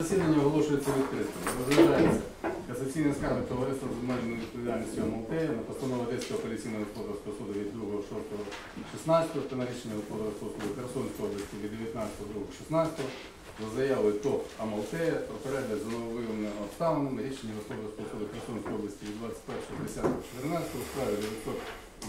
Засідання оголошується відкритим. Розглядається касаційна скарга товариства з обмеженою відповідальністю МЛТ на постанову Одеського апеляційного господарського суду від 2.6.16 та на рішення господарського суду Херсонської області від 19.2.16 за заявою ТОП АМЛТ про перегляд за нововиявленими обставинами рішення господарського суду Херсонської області від 21.10.14 у справі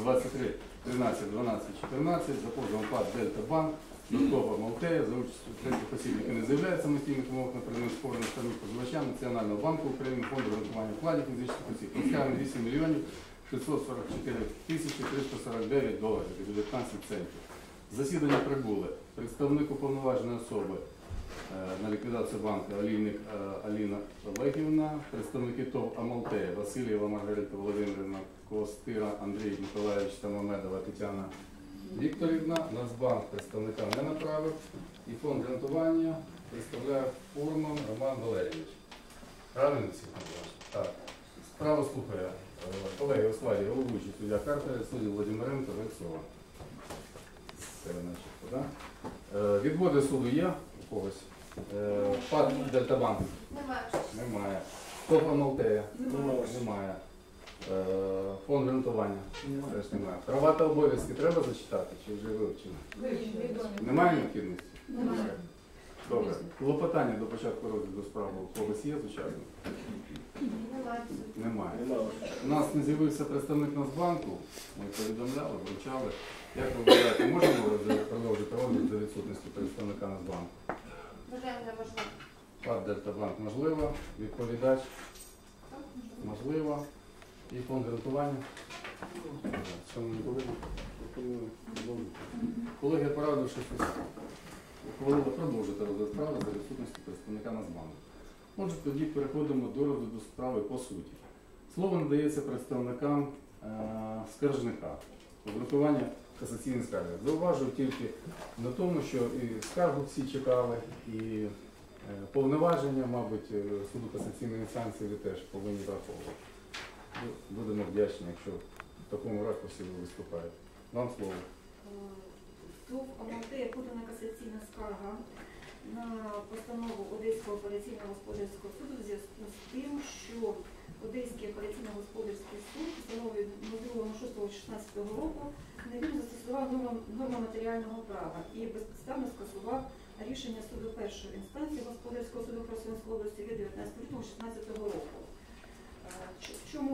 923 13 12 14 за позовом ПАД Дельта Банк Додатково Малтея за участю третіх осіб, не заявляють самостійних вимог на предмет спору на стороні позивача Національного банку України, фонду гарантування вкладів фізичних осіб. Розтягнено 8 мільйонів 644 тисячі 349 доларів і 19 центів. Засідання прибули представник уповноваженої особи на ліквідацію банку Олійник е, Аліна Олегівна, представники ТОВ Амалтея Васильєва Маргарита Володимирівна, Костира Андрій Миколаївич та Мамедова Тетяна Вікторівна, Нацбанк представника не направив і фонд грантування представляє Фурман Роман Валерійович. Правильно? Так. Справу слухає е, колеги у складі головуючий суддя Карпер, судді Володимиренко, Вексова. Це начебто, да? Е, Відводи суду є у когось? Е, ПАД Дельтабанк Немає. немає. ТОП Амалтея Немає. немає. Е, Фонд грантування теж немає. Права та обов'язки треба зачитати чи вже вивчено? Немає необхідності? Немає. Добре. Клопотання до початку розгляду справи у когось є звичайно? Немає. У нас не з'явився представник Нацбанку, ми повідомляли, вручали. Як ви вважаєте, можемо продовжити розгляд за відсутності представника Нацбанку? Вважаємо неможливо. ПАД Дельтабанк можливо, відповідач можливо. І фонд грантування? Шановні колеги. Колеги, порадившись, ухвалили продовжити розгляд справи за відсутності представника Нацбанку. Отже, тоді переходимо до розгляду справи по суті. Слово надається представникам е, скаржника обґрунтування касаційної скарги. Зауважую тільки на тому, що і скаргу всі чекали, і е, повноваження, мабуть, е, суду касаційної інстанції ви теж повинні враховувати. Будемо вдячні, якщо в такому ракурсі ви виступаєте. Вам слово. ТОВ Амалтея подана касаційна скарга на постанову Одеського апеляційного господарського суду в зв'язку з тим, що Одеський апеляційно-господарський суд постановою 02.06.16 року невірно застосував норму- матеріального права і безпідставно скасував рішення суду першої інстанції Господарського суду Херсонської області від 19 лютого 2016 року. Е, В чому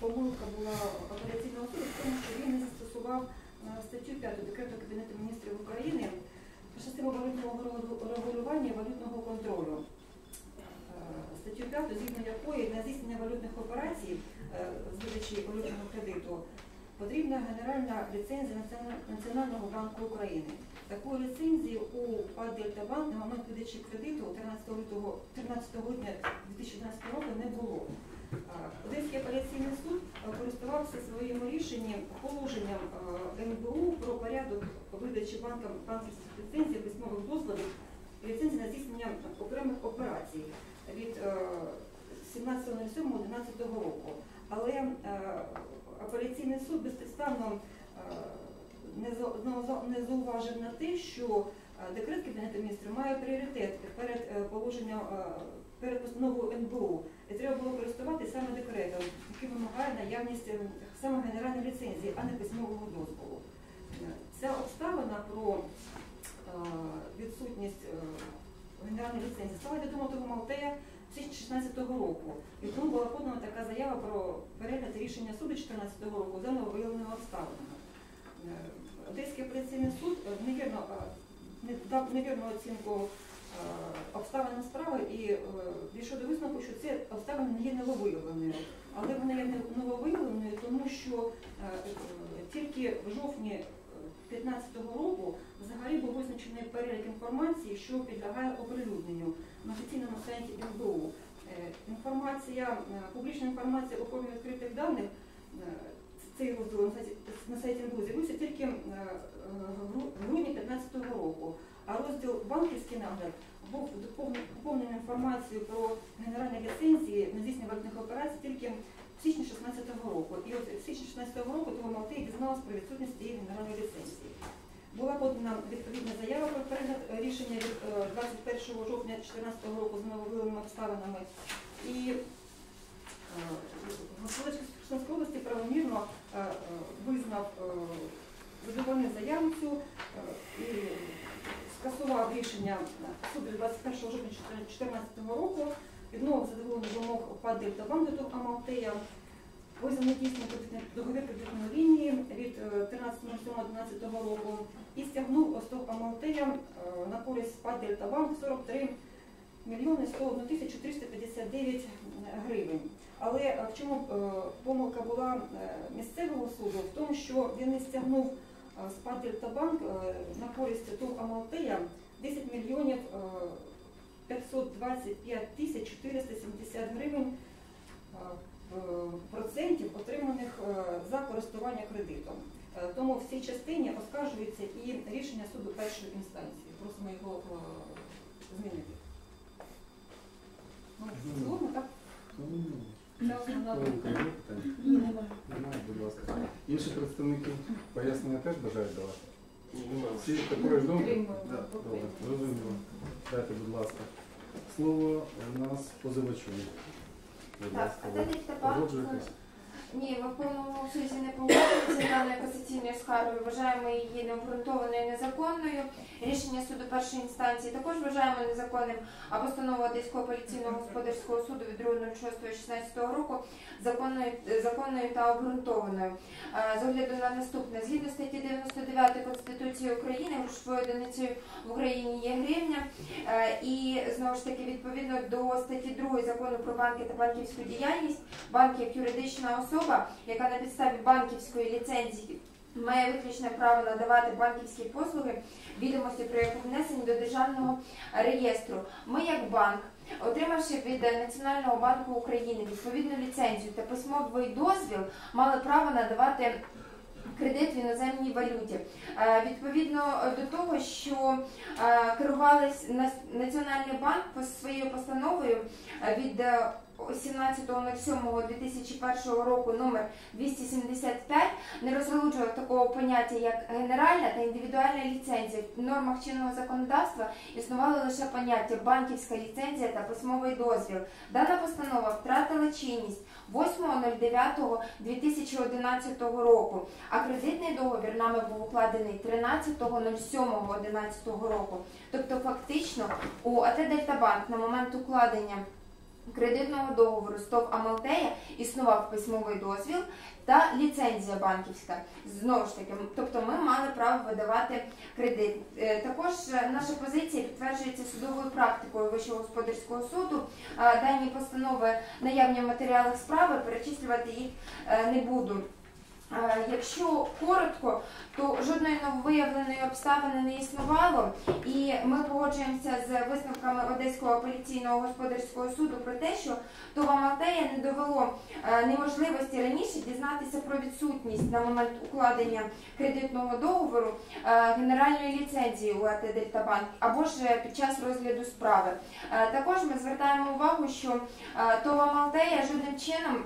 помилка була апеляційного суду? В тому, що він не застосував е, статтю 5 декрету Кабінету міністрів України про систему валютного регу- регулювання і валютного контролю. Е, Статтю 5, згідно якої на здійснення валютних операцій е, з видачі валютного кредиту потрібна генеральна ліцензія Національного банку України. Такої ліцензії у ПАД «Дельтабанк» на момент видачі кредиту 13 лютого 13 грудня 2012 року не було. Одеський апеляційний суд е, користувався своїм рішенням положенням е, НБУ про порядок видачі банкам банківських ліцензій, письмових дозволів і ліцензій на здійснення окремих операцій від е, 17.07.11 року. Але е, апеляційний суд безпідставно е, не за- не за- не зауважив на те, що е, декрет Кабінету міністрів має пріоритет перед е, положенням перед постановою НБУ. І треба було користуватися саме декретом, який вимагає наявність саме генеральної ліцензії, а не письмового дозволу. Ця обставина про відсутність генеральної ліцензії стала відома того Малтея 2016 року. І була подана така заява про перегляд рішення суду 2014 року за нововиявленими обставинами. Е, Одеський апеляційний суд е, невірно, е, не дав невірну оцінку обставин справи і дійшов до висновку, що ці обставини не є нововиявленою. Але вони є нововиявленою, тому що тільки в жовтні 2015 року взагалі був визначений перелік інформації, що підлягає оприлюдненню на офіційному сайті НБУ. Е, Інформація, е, публічна інформація у формі відкритих даних е, цей розділ на сайті, НБУ з'явився тільки в грудні 2015 року. А розділ банківський нагляд був доповнений інформацією про генеральні ліцензії на здійснення валютних операцій тільки в січні 2016 року. І от в січні 2016 року того Малтей дізналась про відсутність цієї генеральної ліцензії. Була подана відповідна заява про перегляд е, рішення від е, 21 жовтня 2014 року з нововиленими обставинами. І е, Господарський суд області правомірно е, е, визнав е, задовольнив е, і скасував рішення суду 21 жовтня 2014 року, відмовив задоволення вимог ПАД «Дельта Банк» до Амалтея, недійсним кредитний договір кредитної лінії від е, 13.07.11 року і стягнув остов Амалтея е, на користь ПАД «Дельта Банк» 43 мільйони 101 тисячу 359 гривень. Але е, в чому е, помилка була е, місцевого суду? В тому, що він не стягнув е, з ПАД «Дельтабанк» е, на користь ТОВ Амалтея 10 мільйонів е, 525 тисяч 470 гривень е, е, процентів, отриманих е, за користування кредитом. Е, Тому в цій частині оскаржується і рішення суду першої інстанції. Просимо його е, змінити. Ну, Згодно, так? Немає. Будь ласка. Інші представники пояснення теж бажають давати? Всі такої ж думки? Добре, зрозуміло. Дайте, будь ласка. Слово у нас позивачу. Будь Так, а де Дельтабанк? погоджуєтесь? Ні, ми в повному обсязі не погоджуємося з даною касаційною скаргою. Вважаємо її необґрунтованою незаконною. Рішення суду першої інстанції також вважаємо незаконним, а постанова Одеського апеляційного господарського суду від 2.06.16 року законною, законною та обґрунтованою. Е, З огляду на наступне, згідно статті 99 Конституції України, грошовою одиницею в Україні є гривня. Е, І знову ж таки, відповідно до статті 2 закону про банки та банківську діяльність, банк як юридична особа, яка на підставі банківської ліцензії має виключне право надавати банківські послуги, відомості про яку внесені до державного реєстру. Ми, як банк, отримавши від Національного банку України відповідну ліцензію та письмовий дозвіл, мали право надавати. Кредит в іноземній валюті. Е, відповідно до того, що керувалися керувались Нас- Національний банк своєю постановою е, від е, 17.07.2001 року номер 275 не розгалуджував такого поняття як генеральна та індивідуальна ліцензія. В нормах чинного законодавства існувало лише поняття банківська ліцензія та письмовий дозвіл. Дана постанова втратила чинність 8.09.2011 року, а кредитний договір нами був укладений 13.07.2011 року. Тобто, фактично, у АТ Дельтабанк на момент укладення кредитного договору СТОВ Амалтея існував письмовий дозвіл та ліцензія банківська. Знову ж таки, тобто ми мали право видавати кредит. Е, Також е, наша позиція підтверджується судовою практикою Вищого господарського суду. Е, Дані постанови наявні в матеріалах справи, перечислювати їх не буду. Е, Якщо коротко, то жодної нововиявленої обставини не існувало, і ми погоджуємося з висновками Одеського апеляційного господарського суду про те, що ТОВ Амалтея не довело е, неможливості раніше дізнатися про відсутність на момент укладення кредитного договору е, генеральної ліцензії у АТ Дельтабанк або ж під час розгляду справи. Також ми звертаємо увагу, що е, ТОВ Амалтея жодним чином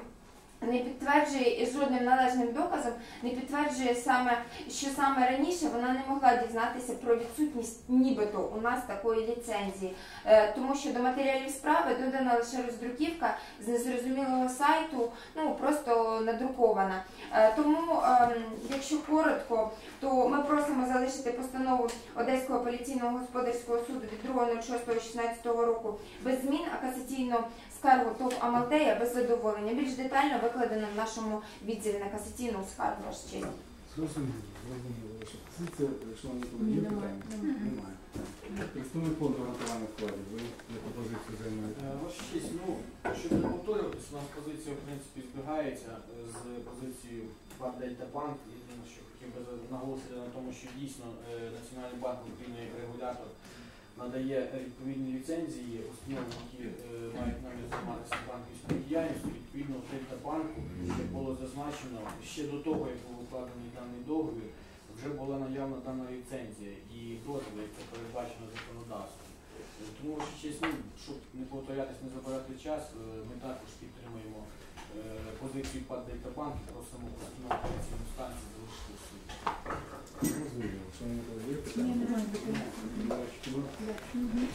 не підтверджує і жодним належним доказом не підтверджує саме, що саме раніше вона не могла дізнатися про відсутність нібито у нас такої ліцензії, Е, тому що до матеріалів справи додана лише роздруківка з незрозумілого сайту, ну просто надрукована. Е, Тому, ем, якщо коротко, то ми просимо залишити постанову Одеського апеляційного господарського суду від 2.06.16 року без змін, а касаційну скаргу ТОВ Амалтея без задоволення. Більш детально викладено в нашому відділі на касаційну скаргу ваш честь. Зрозуміло, зрозуміло. Ваша шановні колеги, є питання? Немає. Представник фонду гарантування вкладів, ви яку позицію займаєте? Е, Ваша честь, ну, щоб не повторюватися, у нас позиція, в принципі, збігається з позицією ПАД Дельта Банк. Єдине, що хотів би наголосити на тому, що дійсно е, Національний банк України як регулятор надає відповідні ліцензії установам, які е, мають намір займатися банківською діяльністю. Відповідно, Дельта Банку, як було зазначено, ще до того, як був укладений даний договір, вже була наявна дана ліцензія і дозвіл, як це передбачено законодавством. Е, Тому що чесно, щоб не повторятись, не забирати час, е, ми також підтримуємо позицію ПАД Дельтабанк і просимо на апеляційної станції залишити в суді.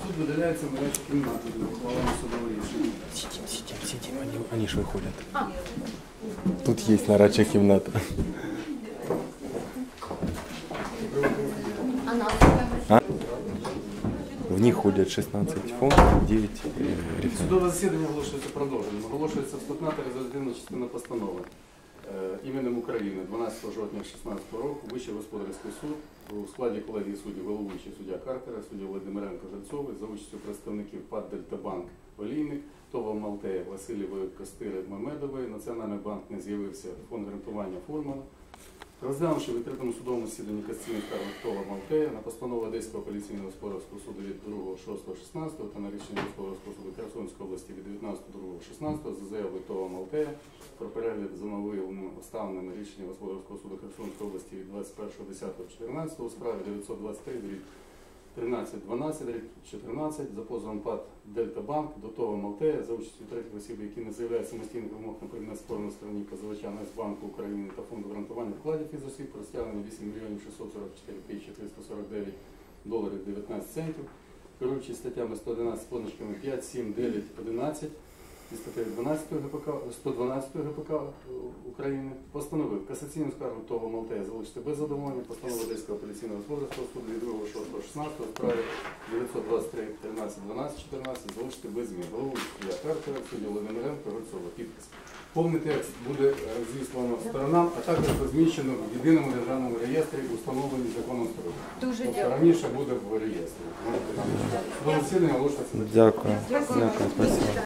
Суд видаляється в кімнати для ухвалення судового рішення. Сидим, сидим, сидим, они, они же выходят. Тут есть нарача комната. В них ходят 16 фондов, 9 э. Судове засідання оголошується продовженим. Оголошується вступна та резолютивна частина постанови е, іменем України 12 жовтня 2016 року Вищий господарський суд у складі колегії суддів головуючий суддя Картера, суддя Володимиренко Жильцовий за участю представників ПАД Дельтабанк Олійник, Това Малтея, Васильєвої Костири Мамедової, Національний банк не з'явився, фонд гарантування Фурмана. Розглянувши в відкритому судовому засіданні касційних скарг Това Малтея на постанову Одеського апеляційного споровського суду від 2.6.16 та на рішення Споровського суду Херсонської області від 19.2.16 за заявою Това Малтея про перегляд за новими обставинами рішення господарського суду Херсонської області від 21.10.14 у справі 923 13.12 14 за позовом ПАД Дельта Банк до Малтея за участю третіх осіб, які не заявляють самостійних вимог на предмет спору на стороні позивача Нацбанку України та фонду гарантування вкладів із осіб розтягнення 8 мільйонів 644 тисячі 349 доларів 19 центів, керуючись статтями 111 позначками 5, 7, 9, 11 і статтею 12 ГПК, 112 ГПК України постановив касаційну скаргу того Малтея залишити без задоволення, постанову Одеського апеляційного господарського суду від 2 6 16 справі 923 13 12 14 залишити без змін. Голову суддя Картера, суддя Володимиренко, Гольцова. Підпис. Повний текст буде розіслано сторонам, а також розміщено в єдиному державному реєстрі, установлений законом сторони. Дуже Тобто дякую. раніше буде в реєстрі. Засідання оголошується. Дякую. Дякую, спасибо.